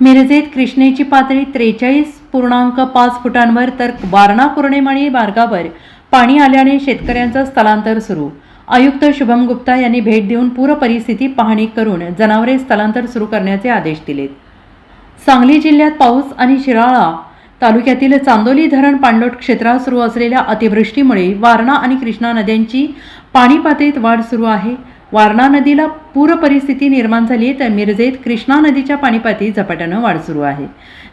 मिरजेत कृष्णेची पातळी त्रेचाळीस पूर्णांक पाच फुटांवर तर वारणा पूर्णिमाणी मार्गावर पाणी आल्याने शेतकऱ्यांचं स्थलांतर सुरू. आयुक्त शुभम गुप्ता यांनी भेट देऊन पूर परिस्थिती पाहणी करून जनावरे स्थलांतर सुरू करण्याचे आदेश दिलेत. सांगली जिल्ह्यात पाऊस आणि शिराळा तालुक्यातील चांदोली धरण पाणलोट क्षेत्रात सुरू असलेल्या अतिवृष्टीमुळे वारणा आणि कृष्णा नद्यांची पाणी पातळीत वाढ सुरू आहे. वारणा नदीला पूर परिस्थिती निर्माण झाली तर मिरजेत कृष्णा नदीच्या पाणीपाती झपाट्यानं वाढ सुरू आहे.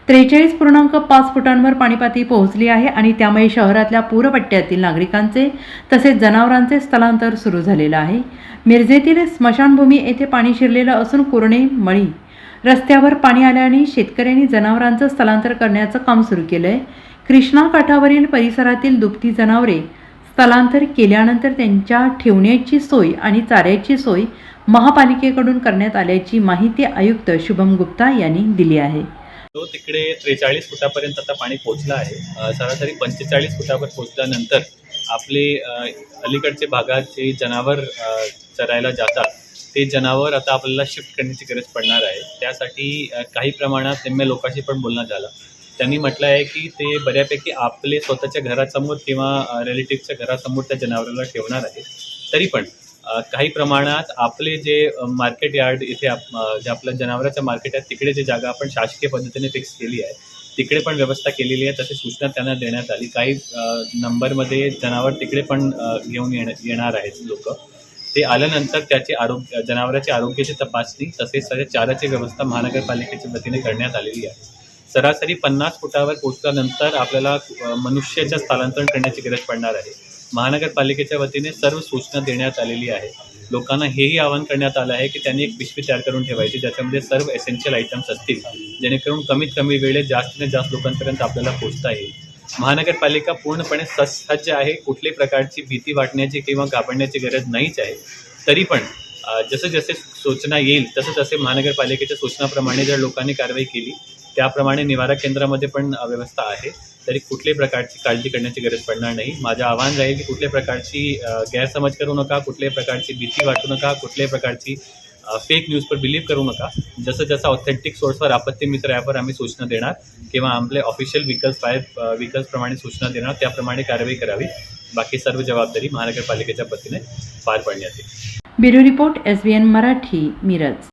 त्रेचाळीस पूर्णांक पाच फुटांवर पाणीपाती पोहोचली आहे आणि त्यामुळे शहरातल्या पूरपट्ट्यातील नागरिकांचे तसेच जनावरांचे स्थलांतर सुरू झालेलं आहे. मिरजेतील स्मशानभूमी येथे पाणी शिरलेलं असून कुरणे मळी रस्त्यावर पाणी आल्याने शेतकऱ्यांनी जनावरांचं स्थलांतर करण्याचं काम सुरू केलं आहे कृष्णा काठावरील परिसरातील दुभती जनावरे स्थलांतर केल्यानंतर त्यांच्या ठेवण्याची सोय आणि चाऱ्याची सोय महापालिकेकडून करण्यात आल्याची माहिती आयुक्त शुभम गुप्ता यांनी दिली आहे. तो तिकडे त्रेचाळीस फुटापर्यंत आता पाणी पोहोचलं आहे. सरासरी पंचेचाळीस फुटावर पोहोचल्यानंतर आपले अलीकडचे भागात जे जनावर चरायला जातात. ते जनावर आता आपल्याला शिफ्ट करण्याची गरज पडणार आहे. त्यासाठी काही प्रमाणात निम्म्या लोकांशी पण बोलणं झालं. त्यांनी म्हटलं आहे की ते बऱ्यापैकी आपले स्वतःच्या घरासमोर किंवा रिलेटिव्हच्या घरासमोर त्या जनावराला ठेवणार आहे तरी पण काही प्रमाणात आपले जे मार्केट यार्ड इथे आप- जे आपलं जनावरांचं मार्केट आहे तिकडे जे जागा आपण शासकीय पद्धतीने फिक्स केली आहे तिकडे पण व्यवस्था केलेली आहे तशी सूचना त्यांना देण्यात आली. काही नंबरमध्ये जनावर तिकडे पण घेऊन येण येणार आहेत लोक. ते आल्यानंतर त्याचे आरोग्य जनावरांची आरोग्याची तपासणी तसेच सगळ्या चाराची व्यवस्था महानगरपालिकेच्या वतीने करण्यात आलेली आहे. सरासरी पन्नास फुटावर पोचल्यानंतर आपल्याला मनुष्याच्या स्थलांतरण करण्याची गरज पडणार आहे. महानगरपालिकेच्या वतीने सर्व सूचना देण्यात आलेली आहे. लोकांना हेही आवाहन करण्यात आलं आहे की त्यांनी एक पिशवी तयार करून ठेवायची ज्याच्यामध्ये सर्व एसेन्शियल आयटम्स असतील जेणेकरून कमीत कमी वेळेत जास्तीत जास्त लोकांपर्यंत आपल्याला पोचता येईल. महानगरपालिका पूर्णपणे सज्ज आहे. कुठल्याही प्रकारची भीती वाटण्याची किंवा घाबरण्याची गरज नाहीच आहे. तरी पण जसं जसे सूचना येईल तसं तसे महानगरपालिकेच्या सूचनाप्रमाणे जर लोकांनी कारवाई केली त्याप्रमाणे निवारा केंद्रामध्ये पण व्यवस्था आहे. तरी कुठल्याही प्रकारची काळजी करण्याची गरज पडणार नाही. माझं आव्हान राहील की कुठल्याही प्रकारची गैरसमज करू नका कुठल्याही प्रकारची भीती वाटू नका कुठल्याही प्रकारची फेक न्यूजवर बिलीव्ह करू नका. जसं जसं ऑथेंटिक सोर्सवर आपत्ती मित्र ॲपवर आम्ही सूचना देणार किंवा आपले ऑफिशियल व्हीकल्स फायर व्हीकल्सप्रमाणे सूचना देणार त्याप्रमाणे कारवाई करावी. बाकी सर्व जबाबदारी महानगरपालिकेच्या वतीने पार पाडण्यात येईल. Bureau report S B N Marathi Miraj.